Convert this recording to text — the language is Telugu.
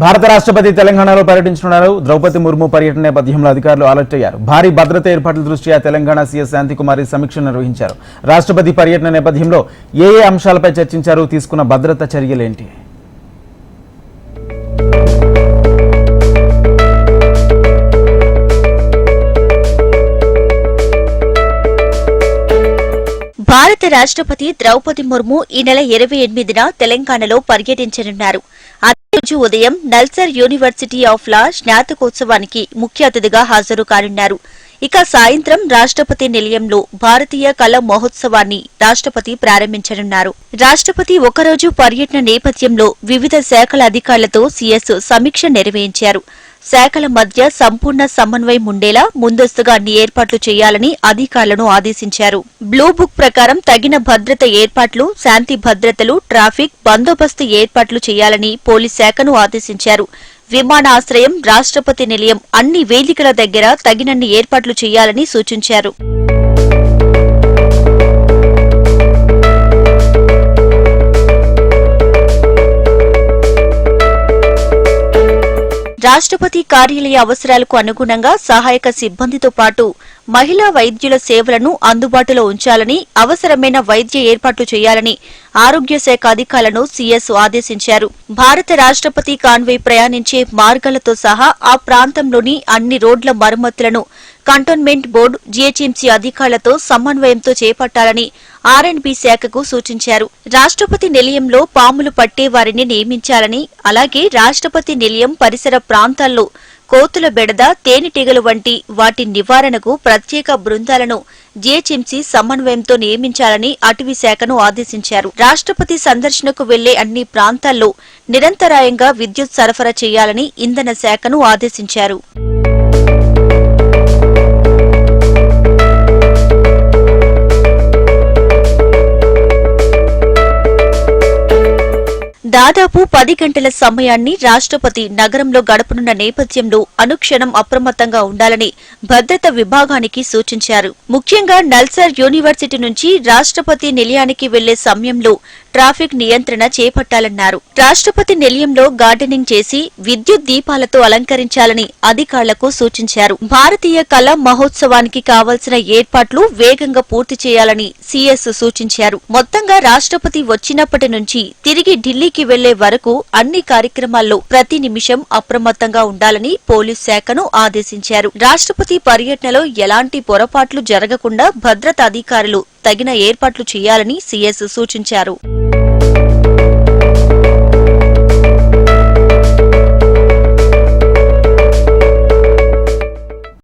భారత రాష్ట్రపతి తెలంగాణలో పర్యటించనున్నారు. ద్రౌపది ముర్ము పర్యటన నేపథ్యంలో అధికారులు అలర్ట్ అయ్యారు. భారీ భద్రత ఏర్పాట్ల దృష్ట్యా తెలంగాణ సీఎస్ శాంతికుమారి సమీక్ష నిర్వహించారు. రాష్ట్రపతి పర్యటన నేపథ్యంలో ఏ ఏ అంశాలపై చర్చించారు? తీసుకున్న భద్రత చర్యలేంటి భారత రాష్ట్రపతి ద్రౌపది ముర్ము ఈ నెల ఇరవై ఎనిమిదిన తెలంగాణలో పర్యటించనున్నారు. రోజు ఉదయం నల్సర్ యూనివర్సిటీ ఆఫ్ లా స్నాతకోత్సవానికి ముఖ్య అతిథిగా హాజరు కానున్నారు ఇక సాయంత్రం రాష్ట్రపతి నిలయంలో భారతీయ కళ మహోత్సవాన్ని రాష్ట్రపతి ప్రారంభించనున్నారు. రాష్ట్రపతి ఒకరోజు పర్యటన నేపథ్యంలో వివిధ శాఖల అధికారులతో సీఎస్ సమీక్ష నిర్వహించారు. శాఖల మధ్య సంపూర్ణ సమన్వయం ఉండేలా ముందస్తుగా అన్ని ఏర్పాట్లు చేయాలని అధికారులను ఆదేశించారు. బ్లూ బుక్ ప్రకారం తగిన భద్రత ఏర్పాట్లు శాంతి భద్రతలు ట్రాఫిక్ బందోబస్తు ఏర్పాట్లు చేయాలని పోలీస్ శాఖను ఆదేశించారు. విమానాశ్రయం రాష్ట్రపతి నిలయం అన్ని వేదికల దగ్గర తగినన్ని ఏర్పాట్లు చేయాలని సూచించారు. రాష్ట్రపతి కార్యాలయ అవసరాలకు అనుగుణంగా సహాయక సిబ్బందితో పాటు మహిళా వైద్యుల సేవలను అందుబాటులో ఉంచాలని అవసరమైన వైద్య ఏర్పాట్లు చేయాలని ఆరోగ్య శాఖ అధికారులను సీఎస్ ఆదేశించారు. భారత రాష్ట్రపతి కాన్వే ప్రయాణించే మార్గాలతో సహా ఆ ప్రాంతంలోని అన్ని రోడ్ల మరమ్మతులను కంటోన్మెంట్ బోర్డు జీహెచ్ఎంసీ అధికారులతో సమన్వయంతో చేపట్టాలని ఆర్ఎండ్బి శాఖకు సూచించారు. రాష్ట్రపతి నిలయంలో పాములు పట్టే వారిని నియమించాలని అలాగే రాష్ట్రపతి నిలయం పరిసర ప్రాంతాల్లో కోతుల బెడద తేనెటీగలు వంటి వాటి నివారణకు ప్రత్యేక బృందాలను జీహెచ్ఎంసీ సమన్వయంతో నియమించాలని అటవీ శాఖను ఆదేశించారు. రాష్ట్రపతి సందర్శనకు వెళ్ళే అన్ని ప్రాంతాల్లో నిరంతరాయంగా విద్యుత్ సరఫరా చేయాలని ఇంధన శాఖను ఆదేశించారు. దాదాపు పది గంటల సమయాన్ని రాష్ట్రపతి నగరంలో గడపనున్న నేపథ్యంలో అనుక్షణం అప్రమత్తంగా ఉండాలని భద్రత విభాగానికి సూచించారు. ముఖ్యంగా నల్సార్ యూనివర్సిటీ నుంచి రాష్ట్రపతి నిలయానికి వెళ్ళే సమయంలో ట్రాఫిక్ నియంత్రణ చేపట్టాలన్నారు. రాష్ట్రపతి నిలయంలో గార్డెనింగ్ చేసి విద్యుత్ దీపాలతో అలంకరించాలని అధికారులకు సూచించారు. భారతీయ కళా మహోత్సవానికి కావాల్సిన ఏర్పాట్లు వేగంగా పూర్తి చేయాలని సీఎస్ సూచించారు. మొత్తంగా రాష్ట్రపతి వచ్చినప్పటి నుంచి తిరిగి ఢిల్లీకి వెళ్ళే వరకు అన్ని కార్యక్రమాల్లో ప్రతి నిమిషం అప్రమత్తంగా ఉండాలని పోలీస్ శాఖను ఆదేశించారు. రాష్ట్రపతి పర్యటనలో ఎలాంటి పొరపాట్లు జరగకుండా భద్రతా అధికారులు తగిన ఏర్పాట్లు చేయాలని సీఎస్ సూచించారు.